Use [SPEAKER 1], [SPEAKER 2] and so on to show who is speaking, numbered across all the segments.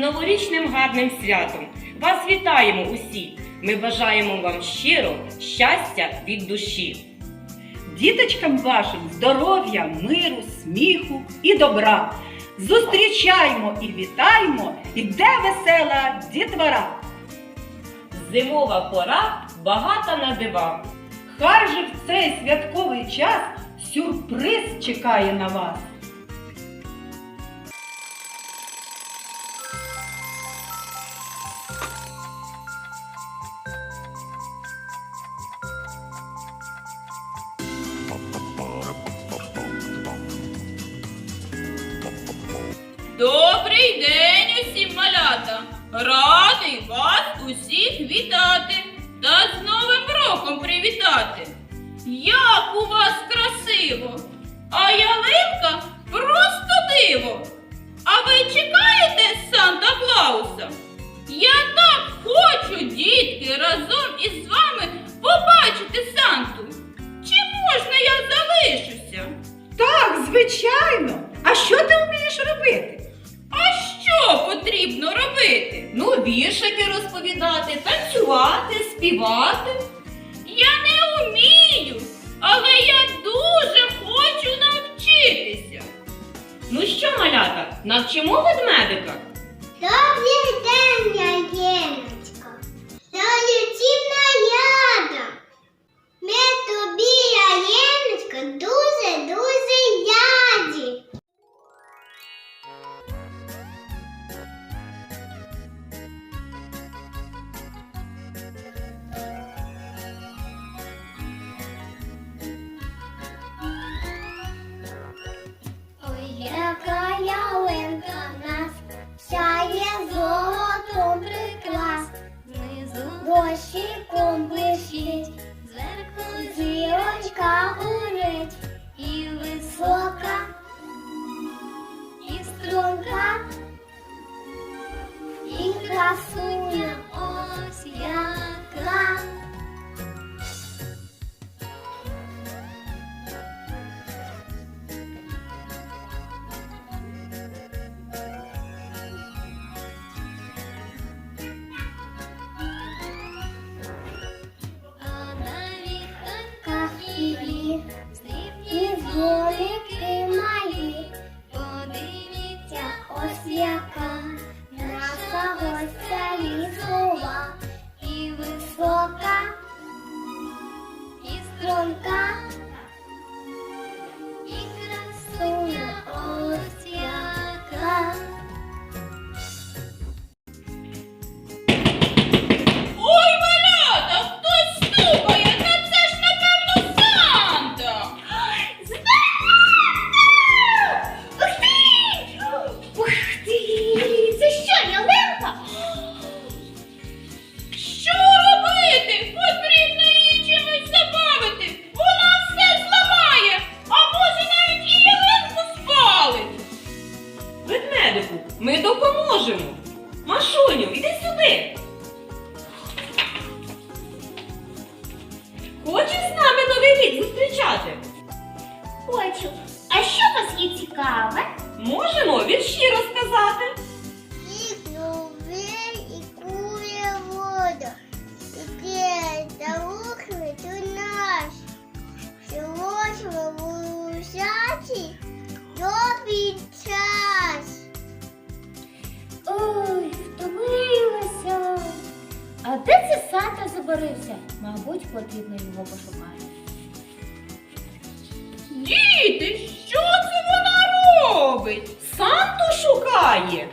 [SPEAKER 1] новорічним гарним святом. Вас вітаємо усі. Ми бажаємо вам щиро щастя від душі.
[SPEAKER 2] Діточкам вашим здоров'я, миру, сміху і добра. Зустрічаємо і вітаємо, іде весела дітвора.
[SPEAKER 1] Зимова пора багата на дива.
[SPEAKER 2] Хай же в цей святковий час сюрприз чекає на вас.
[SPEAKER 3] Добрий день усім малята! Радий вас усіх вітати та з Новим роком привітати. Як у вас красиво! А ялинка просто диво! А ви чекаєте Санта Клауса? Я так хочу, дітки, разом із вами побачити Санту. Чи можна я залишуся?
[SPEAKER 2] Так, звичайно. А що ти вмієш робити?
[SPEAKER 3] Що потрібно робити?
[SPEAKER 1] Ну, віршики розповідати, танцювати, співати.
[SPEAKER 3] Я не вмію, але я дуже хочу навчитися.
[SPEAKER 1] Ну що, малята, навчимо ведмедика?
[SPEAKER 4] Добрий день. Хочу. А що у вас є цікаве?
[SPEAKER 1] Можемо вірші розказати.
[SPEAKER 4] Де це Санта забарився? Мабуть, потрібно його пошукати.
[SPEAKER 3] Діти, що це вона робить?
[SPEAKER 1] Санту шукає.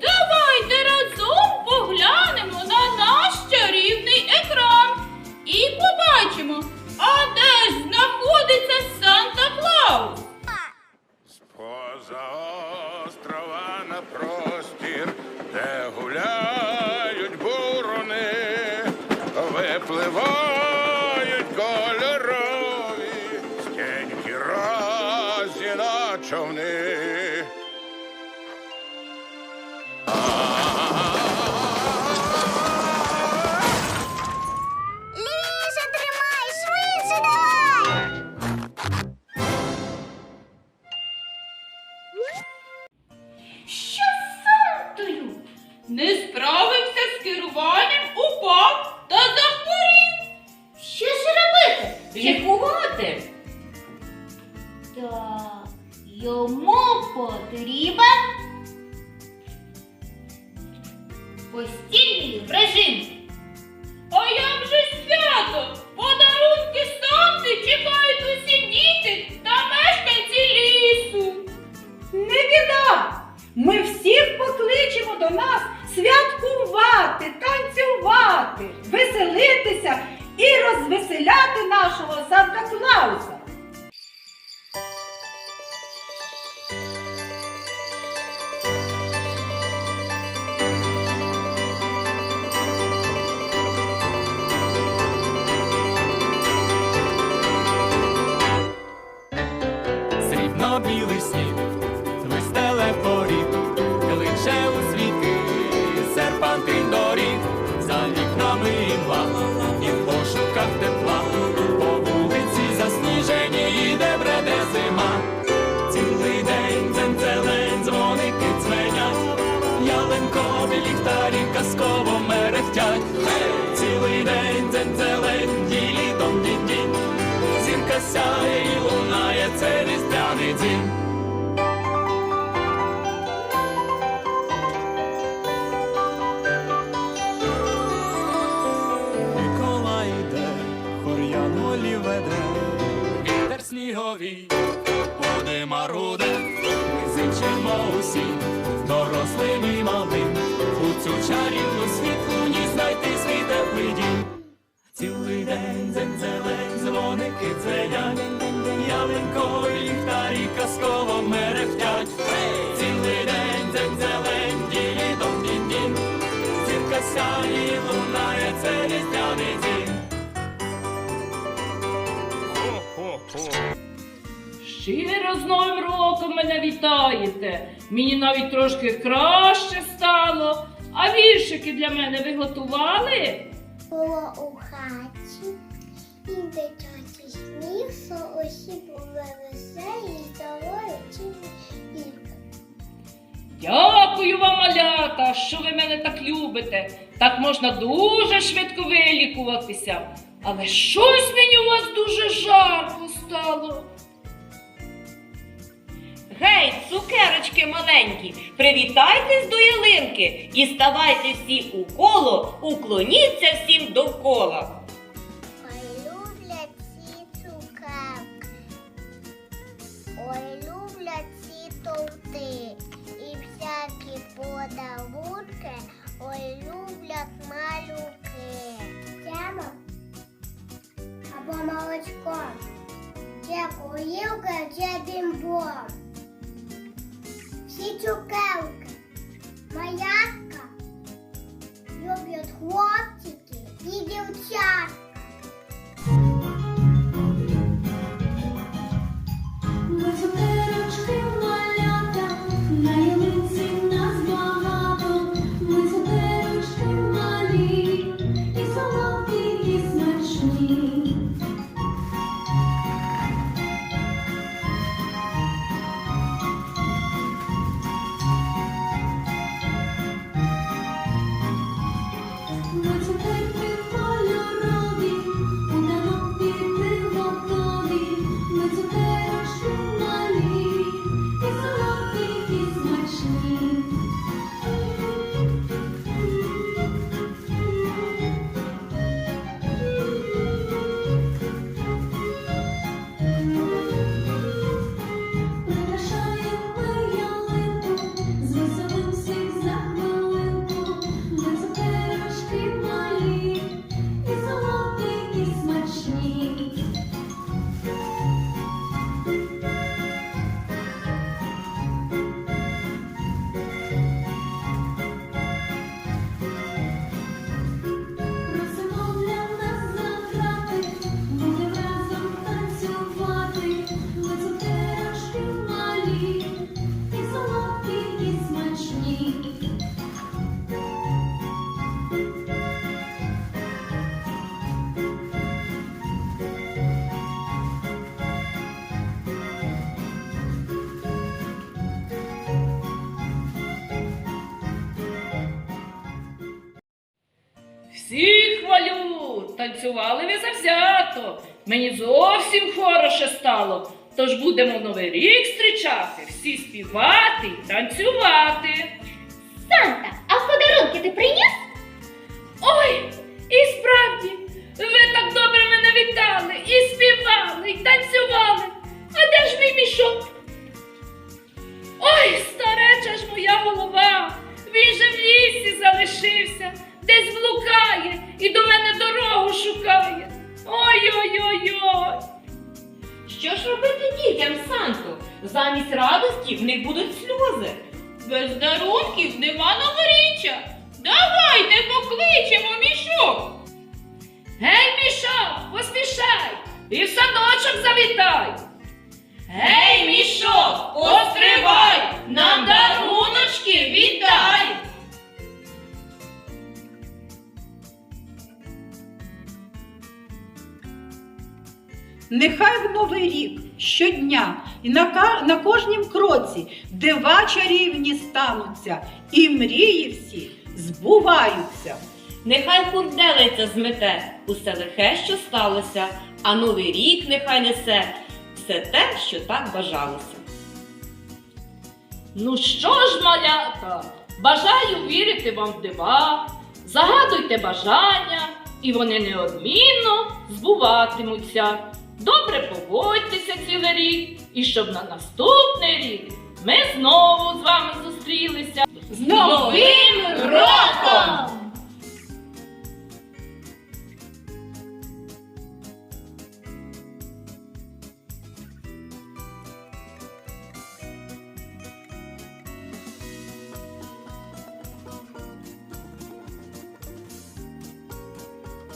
[SPEAKER 3] Давайте разом поглянемо на наш чарівний екран і побачимо,
[SPEAKER 4] йому потрібен постільний режим.
[SPEAKER 5] А як же свято? Подарунки Санти чекають усі діти та мешканці лісу.
[SPEAKER 2] Не біда! Ми всіх покличемо до нас святкувати, танцювати, веселитися і розвеселяти нашого Санта Клауса.
[SPEAKER 6] Різдвяний День зелень, дзвоники дзвенять, ялинкові ліхтарі казково мерехтять. Цілий день зелень, ділі дом дін дін, зірка сяє, лунає, це різдвяний.
[SPEAKER 7] Хо-хо-хо.
[SPEAKER 5] Щиро з Новим роком мене вітаєте. Мені навіть трошки краще стало. А віршики для мене ви готували?
[SPEAKER 8] Було у хаті, і дитячий сніг, що усі були веселі, здорові чи
[SPEAKER 5] Дякую вам, малята, що ви мене так любите. Так можна дуже швидко вилікуватися. Але щось мені у вас дуже жарко стало.
[SPEAKER 1] Гей, цукерочки маленькі, привітайтесь до ялинки і ставайте всі у коло, уклоніться всім довкола.
[SPEAKER 8] І
[SPEAKER 5] Танцювали ви завзято. Мені зовсім хороше стало. Тож будемо новий рік зустрічати, всі співати й танцювати.
[SPEAKER 4] Санта, а подарунки ти приніс?
[SPEAKER 5] Ой, і справді, ви так добре мене вітали, і співали, і танцювали. А де ж мій мішок? Ой, стареча ж моя голова, він же в лісі залишився, десь блукає і до мене дорогу шукає. Ой-ой-ой-ой.
[SPEAKER 1] Що ж робити дітям, Санто? Замість радості в них будуть сльози.
[SPEAKER 5] Без дарунків нема новоріччя. Давайте покличемо мішок. Гей, мішок, поспішай і в садочок завітай. Гей, мішок,
[SPEAKER 2] Нехай в новий рік щодня і на, на кожнім кроці дива чарівні стануться, і мрії всі збуваються.
[SPEAKER 1] Нехай курделиця змете усе лихе, що сталося, а новий рік нехай несе все те, що так бажалося.
[SPEAKER 5] Ну що ж, малята, бажаю вірити вам в дива, загадуйте бажання, і вони неодмінно збуватимуться. Добре поводьтеся цілий рік, і щоб на наступний рік ми знову з вами зустрілися.
[SPEAKER 2] З!